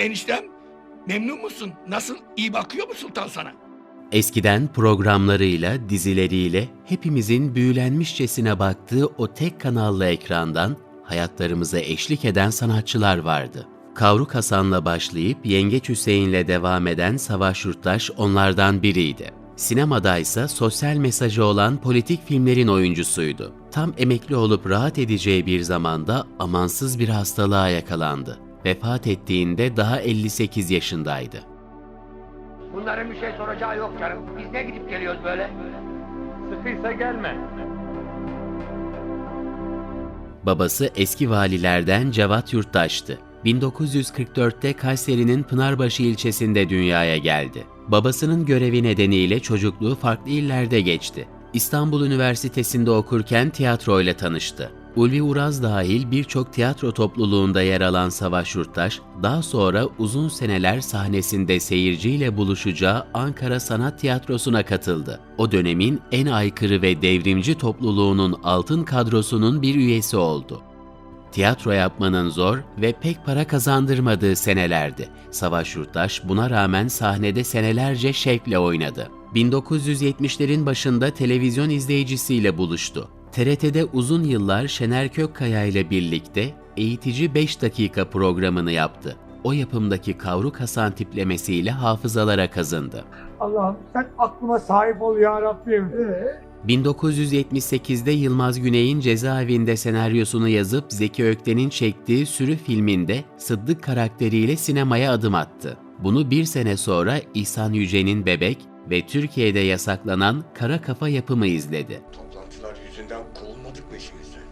eniştem? Memnun musun? Nasıl? İyi bakıyor mu sultan sana? Eskiden programlarıyla, dizileriyle hepimizin büyülenmişçesine baktığı o tek kanallı ekrandan hayatlarımıza eşlik eden sanatçılar vardı. Kavruk Hasan'la başlayıp Yengeç Hüseyin'le devam eden Savaş Yurttaş onlardan biriydi. Sinemada ise sosyal mesajı olan politik filmlerin oyuncusuydu. Tam emekli olup rahat edeceği bir zamanda amansız bir hastalığa yakalandı. Vefat ettiğinde daha 58 yaşındaydı. Bunların bir şey soracağı yok canım. Biz ne gidip geliyoruz böyle? Sıkıysa gelme. Babası eski valilerden Cevat Yurttaş'tı. 1944'te Kayseri'nin Pınarbaşı ilçesinde dünyaya geldi. Babasının görevi nedeniyle çocukluğu farklı illerde geçti. İstanbul Üniversitesi'nde okurken tiyatroyla tanıştı. Ulvi Uraz dahil birçok tiyatro topluluğunda yer alan Savaş Yurttaş, daha sonra uzun seneler sahnesinde seyirciyle buluşacağı Ankara Sanat Tiyatrosu'na katıldı. O dönemin en aykırı ve devrimci topluluğunun altın kadrosunun bir üyesi oldu. Tiyatro yapmanın zor ve pek para kazandırmadığı senelerdi. Savaş Yurttaş buna rağmen sahnede senelerce şevkle oynadı. 1970'lerin başında televizyon izleyicisiyle buluştu. TRT'de uzun yıllar Şener Kökkaya ile birlikte Eğitici 5 Dakika programını yaptı. O yapımdaki Kavruk Hasan tiplemesiyle hafızalara kazındı. Allah'ım sen aklıma sahip ol ya Rabbim. 1978'de Yılmaz Güney'in cezaevinde senaryosunu yazıp Zeki Ökten'in çektiği Sürü filminde Sıddık karakteriyle sinemaya adım attı. Bunu bir sene sonra İhsan Yüce'nin Bebek ve Türkiye'de yasaklanan Kara Kafa yapımı izledi. Yüzünden kovulmadık mı işimizden?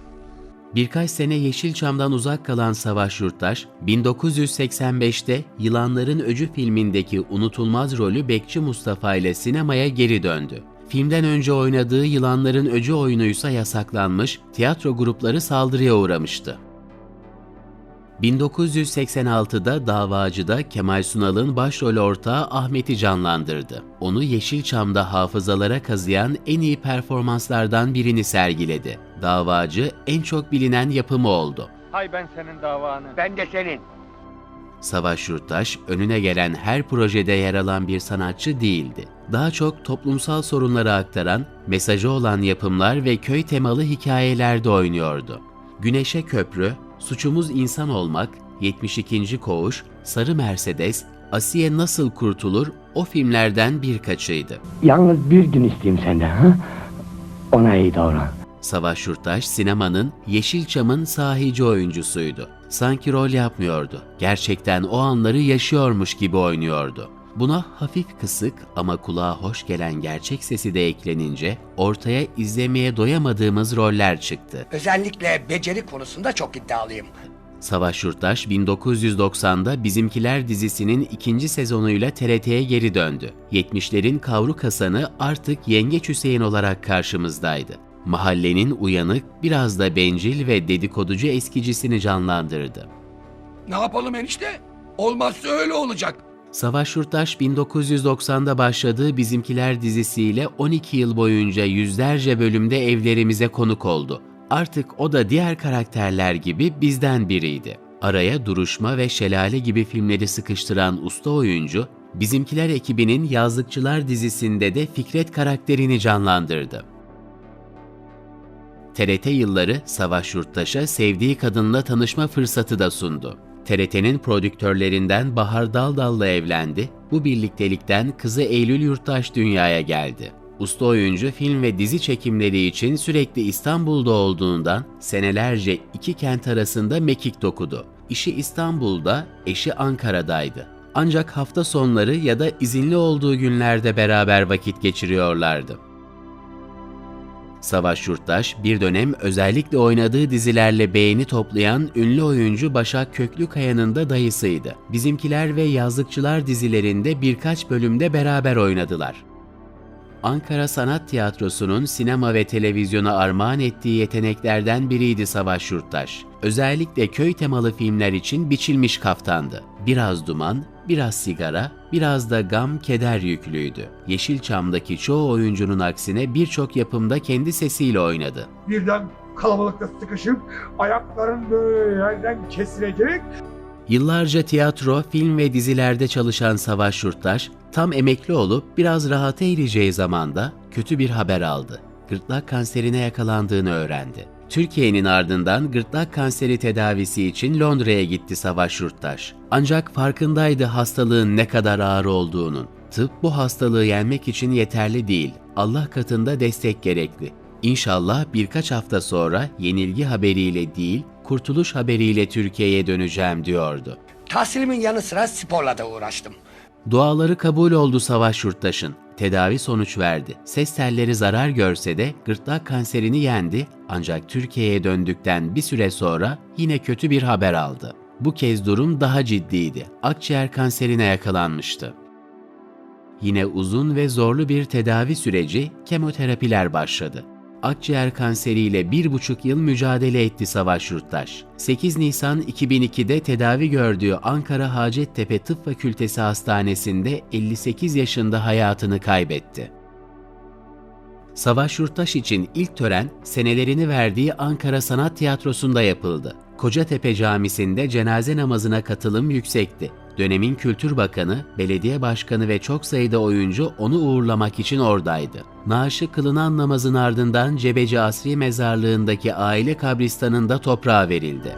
Birkaç sene Yeşilçam'dan uzak kalan Savaş Yurttaş, 1985'te Yılanların Öcü filmindeki unutulmaz rolü Bekçi Mustafa ile sinemaya geri döndü. Filmden önce oynadığı Yılanların Öcü oyunuysa yasaklanmış, tiyatro grupları saldırıya uğramıştı. 1986'da Davacı'da Kemal Sunal'ın başrol ortağı Ahmet'i canlandırdı. Onu Yeşilçam'da hafızalara kazıyan en iyi performanslardan birini sergiledi. Davacı en çok bilinen yapımı oldu. Hay ben senin davanı. Ben de senin. Savaş Yurttaş, önüne gelen her projede yer alan bir sanatçı değildi. Daha çok toplumsal sorunları aktaran, mesajı olan yapımlar ve köy temalı hikayelerde oynuyordu. Güneşe Köprü, Suçumuz İnsan Olmak, 72. Koğuş, Sarı Mercedes, Asiye Nasıl Kurtulur o filmlerden birkaçıydı. Yalnız bir gün isteyeyim senden ha? Ona iyi davran. Savaş Yurttaş sinemanın Yeşilçam'ın sahici oyuncusuydu. Sanki rol yapmıyordu. Gerçekten o anları yaşıyormuş gibi oynuyordu. Buna hafif kısık ama kulağa hoş gelen gerçek sesi de eklenince ortaya izlemeye doyamadığımız roller çıktı. Özellikle beceri konusunda çok iddialıyım. Savaş Yurttaş 1990'da Bizimkiler dizisinin ikinci sezonuyla TRT'ye geri döndü. 70'lerin Kavruk Hasan'ı artık Yengeç Hüseyin olarak karşımızdaydı. Mahallenin uyanık, biraz da bencil ve dedikoducu eskicisini canlandırdı. Ne yapalım enişte? Olmazsa öyle olacak. Savaş Yurttaş 1990'da başladığı Bizimkiler dizisiyle 12 yıl boyunca yüzlerce bölümde evlerimize konuk oldu. Artık o da diğer karakterler gibi bizden biriydi. Araya Duruşma ve Şelale gibi filmleri sıkıştıran usta oyuncu, Bizimkiler ekibinin Yazlıkçılar dizisinde de Fikret karakterini canlandırdı. TRT yılları Savaş Yurttaş'a sevdiği kadınla tanışma fırsatı da sundu. TRT'nin prodüktörlerinden Bahar Daldal'la evlendi. Bu birliktelikten kızı Eylül Yurttaş dünyaya geldi. Usta oyuncu film ve dizi çekimleri için sürekli İstanbul'da olduğundan senelerce iki kent arasında mekik dokudu. İşi İstanbul'da, eşi Ankara'daydı. Ancak hafta sonları ya da izinli olduğu günlerde beraber vakit geçiriyorlardı. Savaş Yurttaş bir dönem özellikle oynadığı dizilerle beğeni toplayan ünlü oyuncu Başak Köklükaya'nın da dayısıydı. Bizimkiler ve Yazlıkçılar dizilerinde birkaç bölümde beraber oynadılar. Ankara Sanat Tiyatrosu'nun sinema ve televizyona armağan ettiği yeteneklerden biriydi Savaş Yurttaş. Özellikle köy temalı filmler için biçilmiş kaftandı. Biraz duman, biraz sigara, biraz da gam, keder yüklüydü. Yeşilçam'daki çoğu oyuncunun aksine birçok yapımda kendi sesiyle oynadı. Birden kalabalıkta sıkışıp ayakların böyle yerden kesilecek. Yıllarca tiyatro, film ve dizilerde çalışan Savaş Yurttaş, tam emekli olup biraz rahata ereceği zamanda kötü bir haber aldı. Gırtlak kanserine yakalandığını öğrendi. Türkiye'nin ardından gırtlak kanseri tedavisi için Londra'ya gitti Savaş Yurttaş. Ancak farkındaydı hastalığın ne kadar ağır olduğunun. Tıp bu hastalığı yenmek için yeterli değil. Allah katında destek gerekli. İnşallah birkaç hafta sonra yenilgi haberiyle değil, kurtuluş haberiyle Türkiye'ye döneceğim diyordu. Tahsilimin yanı sıra sporla da uğraştım. Duaları kabul oldu Savaş Yurttaş'ın. Tedavi sonuç verdi. Ses telleri zarar görse de gırtlak kanserini yendi ancak Türkiye'ye döndükten bir süre sonra yine kötü bir haber aldı. Bu kez durum daha ciddiydi. Akciğer kanserine yakalanmıştı. Yine uzun ve zorlu bir tedavi süreci, kemoterapiler başladı. Akciğer kanseriyle bir buçuk yıl mücadele etti Savaş Yurttaş. 8 Nisan 2002'de tedavi gördüğü Ankara Hacettepe Tıp Fakültesi Hastanesi'nde 58 yaşında hayatını kaybetti. Savaş Yurttaş için ilk tören senelerini verdiği Ankara Sanat Tiyatrosu'nda yapıldı. Kocatepe Camisi'nde cenaze namazına katılım yüksekti. Dönemin Kültür Bakanı, Belediye Başkanı ve çok sayıda oyuncu onu uğurlamak için oradaydı. Naaşı kılınan namazın ardından Cebeci Asri Mezarlığı'ndaki aile kabristanında toprağa verildi.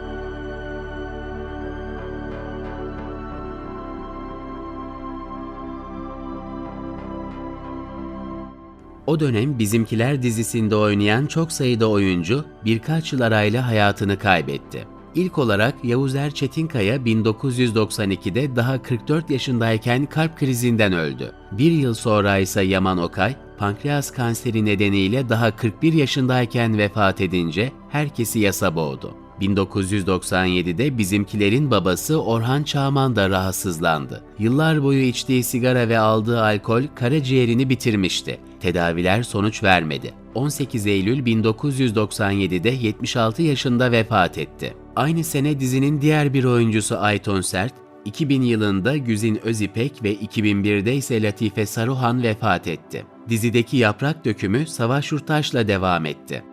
O dönem Bizimkiler dizisinde oynayan çok sayıda oyuncu birkaç yıl arayla hayatını kaybetti. İlk olarak Yavuzer Çetinkaya 1992'de daha 44 yaşındayken kalp krizinden öldü. Bir yıl sonra ise Yaman Okay, pankreas kanseri nedeniyle daha 41 yaşındayken vefat edince herkesi yasa boğdu. 1997'de bizimkilerin babası Orhan Çağman da rahatsızlandı. Yıllar boyu içtiği sigara ve aldığı alkol karaciğerini bitirmişti. Tedaviler sonuç vermedi. 18 Eylül 1997'de 76 yaşında vefat etti. Aynı sene dizinin diğer bir oyuncusu Ayton Sert, 2000 yılında Güzin Özipek ve 2001'de ise Latife Saruhan vefat etti. Dizideki yaprak dökümü Savaş Yurttaş'la devam etti.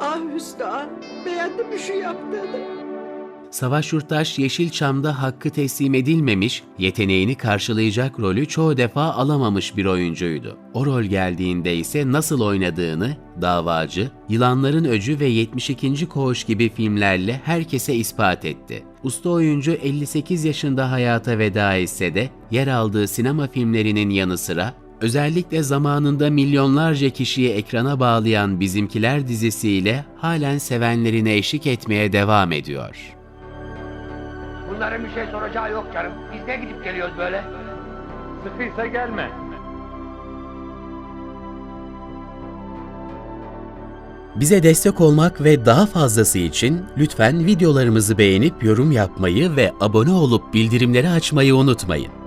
Ah Hüsnü Savaş Yurttaş Yeşilçam'da hakkı teslim edilmemiş, yeteneğini karşılayacak rolü çoğu defa alamamış bir oyuncuydu. O rol geldiğinde ise nasıl oynadığını Davacı, Yılanların Öcü ve 72. Koğuş gibi filmlerle herkese ispat etti. Usta oyuncu 58 yaşında hayata veda etse de yer aldığı sinema filmlerinin yanı sıra Özellikle zamanında milyonlarca kişiyi ekrana bağlayan Bizimkiler dizisiyle halen sevenlerine eşlik etmeye devam ediyor. Bunların bir şey soracağı yok canım. Biz ne gidip geliyoruz böyle? Sıkıysa gelme. Bize destek olmak ve daha fazlası için lütfen videolarımızı beğenip yorum yapmayı ve abone olup bildirimleri açmayı unutmayın.